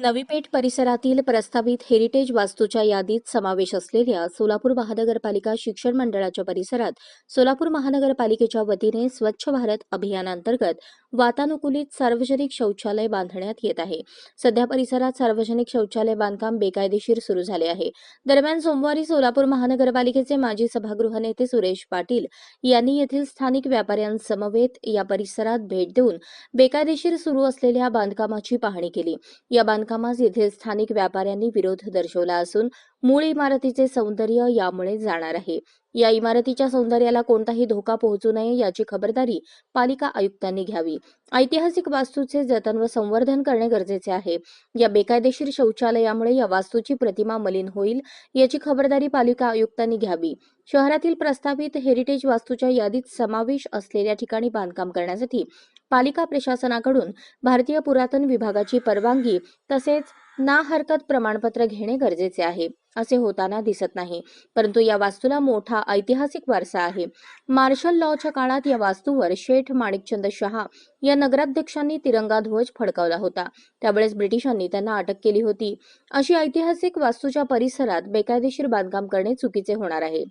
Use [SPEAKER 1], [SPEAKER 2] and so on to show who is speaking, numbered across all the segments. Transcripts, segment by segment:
[SPEAKER 1] नवी पेठ परिसरातील प्रस्तावित हेरिटेज वास्तूच्या यादीत समावेश असलेल्या सोलापूर महानगरपालिका शिक्षण मंडळाच्या परिसरात सोलापूर महानगरपालिकेच्या वतीने स्वच्छ भारत अभियानांतर्गत वातानुकूलित सार्वजनिक शौचालय बांधण्यात येत आहे. सध्या परिसरात सार्वजनिक शौचालय बांधकाम बेकायदेशीर सुरू झाले आहे. दरम्यान सोमवारी सोलापूर महानगरपालिकेचे माजी सभागृह नेते सुरेश पाटील यांनी येथील स्थानिक व्यापाऱ्यांसमवेत या परिसरात भेट देऊन बेकायदेशीर सुरू असलेल्या बांधकामाची पाहणी केली. या बांधकामास येथील स्थानिक व्यापाऱ्यांनी विरोध दर्शवला असून मूळ इमारतीचे सौंदर्य यामुळे जाणार आहे. या इमारतीच्या सौंदर्याला कोणताही धोका पोहोचू नये याची खबरदारी पालिका आयुक्तांनी घ्यावी. ऐतिहासिक वास्तूचे जतन व संवर्धन करणे गरजेचे आहे. या बेकायदेशीर शौचालयामुळे या वास्तूची प्रतिमा मलिन होईल याची खबरदारी पालिका आयुक्तांनी घ्यावी. शहरातील प्रस्तावित हेरिटेज वास्तूच्या यादीत समावेश असलेल्या ठिकाणी बांधकाम करण्यासाठी पालिका प्रशासनाकडून भारतीय पुरातन विभागाची परवानगी तसेच ना हरकत प्रमाणपत्र घेणे गरजेचे आहे असे होताना दिसत नाही. परंतु या वास्तूला मोठा ऐतिहासिक वारसा आहे. मार्शल लॉच्या काळात या वास्तूवर शेठ माणिकचंद शहा या नगराध्यक्षांनी तिरंगा ध्वज फडकावला होता. त्यावेळेस ब्रिटिशांनी त्यांना अटक केली होती. अशी ऐतिहासिक वास्तूच्या परिसरात बेकायदेशीर बांधकाम करणे चुकीचे होणार आहे.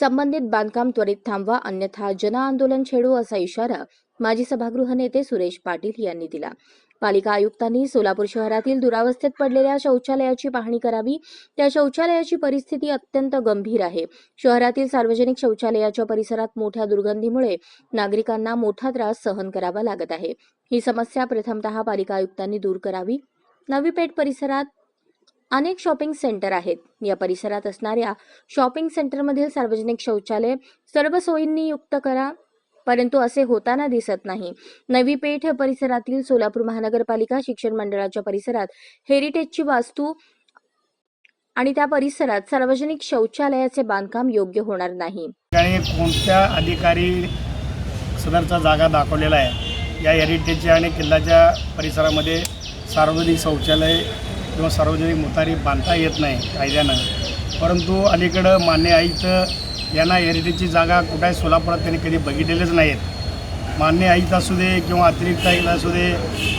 [SPEAKER 1] संबंधित बांधकाम त्वरित थांबवा अन्यथा जनआंदोलन छेडू असा इशारा माजी सभागृह नेते सुरेश पाटील यांनी दिला. पालिका आयुक्तांनी सोलापूर शहरातील दुरावस्थेत पडलेल्या शौचालयाची पाहणी करावी. त्या शौचालयाची परिस्थिती अत्यंत गंभीर आहे. शहरातील सार्वजनिक शौचालयाच्या परिसरात मोठ्या दुर्गंधीमुळे नागरिकांना मोठा त्रास सहन करावा लागत आहे. ही समस्या प्रथमतः पालिका आयुक्तांनी दूर करावी. नवी पेठ परिसरात अनेक शॉपिंग सेंटर आहेत. या परिसरात असणाऱ्या शॉपिंग सेंटरमधील सार्वजनिक शौचालय सर्व सोयींनी युक्त करा. परंतु असे होताना दिसत नाही. नवी पेठ परिसरातील सोलापूर महानगरपालिका शिक्षण मंडळाच्या परिसरात हेरिटेजची वास्तू आणि त्या परिसरात सार्वजनिक शौचालयाचे बांधकाम योग्य होणार नाही.
[SPEAKER 2] कोणत्या अधिकारी सदरचा जागा दाखवलेला आहे? या हेरिटेजच्या आणि किल्ल्याच्या परिसरामध्ये सार्वजनिक शौचालय किंवा सार्वजनिक मुतारी बांधता येत नाही कायद्यानं. परंतु अलीकडं मान्य आयुक्त यांना हेरिटेजची जागा कुठे सोलापुरात त्यांनी कधी बघितलेलेच नाहीत. मान्य आयुक्त असू दे किंवा अतिरिक्त आयुक्त असू दे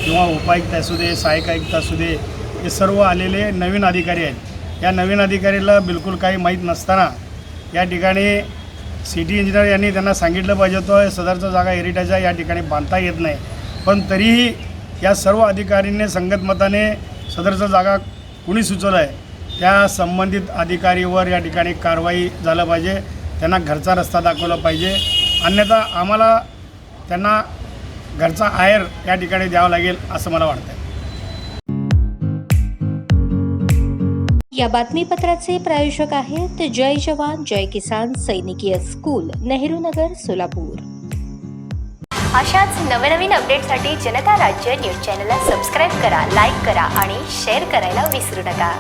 [SPEAKER 2] किंवा उपायुक्त असू दे सहाय्यक आयुक्त असू दे हे सर्व आलेले नवीन अधिकारी आहेत. या नवीन अधिकारीला बिलकुल काही माहीत नसताना या ठिकाणी सिटी इंजिनियर यांनी त्यांना सांगितलं पाहिजे होतं सदरचा जागा हेरिटेजच्या या ठिकाणी बांधता येत नाही. पण तरीही या सर्व अधिकारींनी संगतमताने सदरचा जागा कुणी सुचवलं आहे त्या संबंधित अधिकारीवर या ठिकाणी कारवाई झालं पाहिजे. त्यांना घरचा रस्ता दाखवला पाहिजे. अन्यथा आम्हाला त्यांना घरचा आहेर या ठिकाणी द्यावा लागेल असं मला वाटतं
[SPEAKER 1] या बातमीपत्राचे प्रायोजक आहेत जय जवान जय किसान सैनिकीय स्कूल नेहरू नगर सोलापूर.
[SPEAKER 3] अशाच नवनवीन अपडेटसाठी जनता राज्य न्यूज चॅनलला सबस्क्राईब करा लाईक करा आणि शेअर करायला विसरू नका.